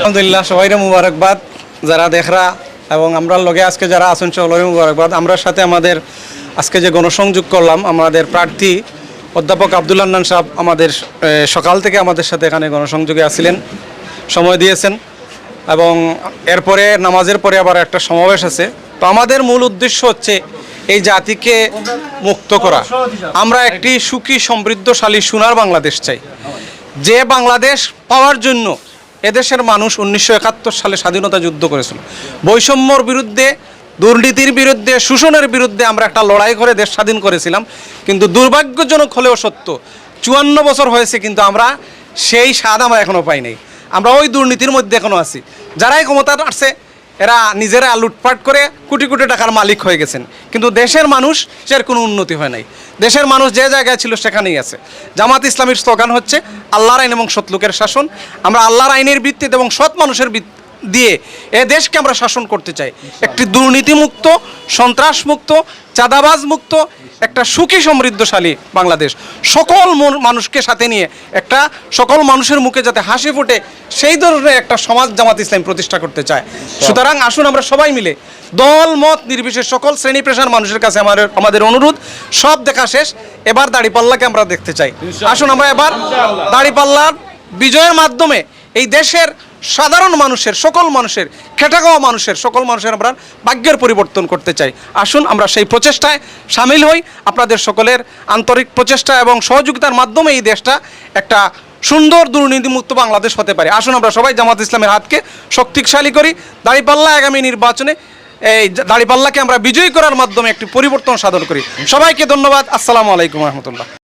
আলহামদুলিল্লাহ সবাইরে মুবারকবাদ যারা দেখরা এবং আমরা লগে আজকে যারা আছেন সকলের মুবারকবাদ। আমরা সাথে আমাদের আজকে যে গণসংযোগ করলাম, আমাদের প্রার্থী অধ্যাপক আবদুল্লাহ নান সাহেব আমাদের সকাল থেকে আমাদের সাথে এখানে গণসংযোগে আসছিলেন সময় দিয়েছেন এবং এরপরে, নামাজের পরে আবার একটা সমাবেশ আছে। তো আমাদের মূল উদ্দেশ্য হচ্ছে এই জাতিকে মুক্ত করা। আমরা একটি সুখী, সমৃদ্ধশালী, সোনার বাংলাদেশ চাই। যে বাংলাদেশ পাওয়ার জন্য এদেশের মানুষ উনিশশো একাত্তর সালে স্বাধীনতা যুদ্ধ করেছিল। বৈষম্যর বিরুদ্ধে, দুর্নীতির বিরুদ্ধে, শোষণের বিরুদ্ধে আমরা একটা লড়াই করে দেশ স্বাধীন করেছিলাম। কিন্তু দুর্ভাগ্যজনক হলেও সত্য, চুয়ান্ন বছর হয়েছে কিন্তু আমরা সেই স্বাদ আমরা এখনও পাই নাই। আমরা ওই দুর্নীতির মধ্যে এখনও আছি। যারাই ক্ষমতা আসছে এরা নিজেরা লুটপাট করে কোটি কোটি টাকার মালিক হয়ে গেছেন। কিন্তু দেশের মানুষ সের কোনো উন্নতি হয় নাই। দেশের মানুষ যে জায়গায় ছিল সেখানেই আছে। জামাত ইসলামীর স্লোগান হচ্ছে, আল্লাহর আইন এবং সৎলোকের শাসন। আমরা আল্লাহর আইনের ভিত্তিতে এবং সৎ মানুষের দিয়ে এ দেশকে আমরা শাসন করতে চাই। একটি দুর্নীতিমুক্ত সন্ত্রাসমুক্ত চাঁদাবাজ মুক্ত একটা সুখী সমৃদ্ধশালী বাংলাদেশ। সকল মন- মানুষকে সাথে নিয়ে একটা সকল মানুষের মুখে যাতে হাসি ফোটে সেই ধরনের একটা সমাজ জামাত ইসলাম প্রতিষ্ঠা করতে চায়। সুতরাং আসুন আমরা সবাই মিলে দল মত নির্বিশেষ সকল শ্রেণি পেশার মানুষের কাছে আমাদের আমাদের অনুরোধ সব দেখা শেষ এবার দাড়িপাল্লাকে আমরা দেখতে চাই। আসুন আমরা এবার দাড়িপাল্লার বিজয়ের মাধ্যমে এই দেশের সাধারণ মানুষের, সকল মানুষের খেটাগাওয়া মানুষের, সকল মানুষের আমরা ভাগ্যের পরিবর্তন করতে চাই। আসুন আমরা সেই প্রচেষ্টায় সামিল হই। আপনাদের সকলের আন্তরিক প্রচেষ্টা এবং সহযোগিতার মাধ্যমে এই দেশটা একটা সুন্দর দুর্নীতিমুক্ত বাংলাদেশ হতে পারে। আসুন আমরা সবাই জামাত ইসলামের হাতকে শক্তিশালী করি। দাঁড়িপাল্লা আগামী নির্বাচনে এই দাঁড়িপাল্লাকে আমরা বিজয়ী করার মাধ্যমে একটি পরিবর্তন সাধন করি। সবাইকে ধন্যবাদ। আসসালামু আলাইকুম রহমতুল্লাহ।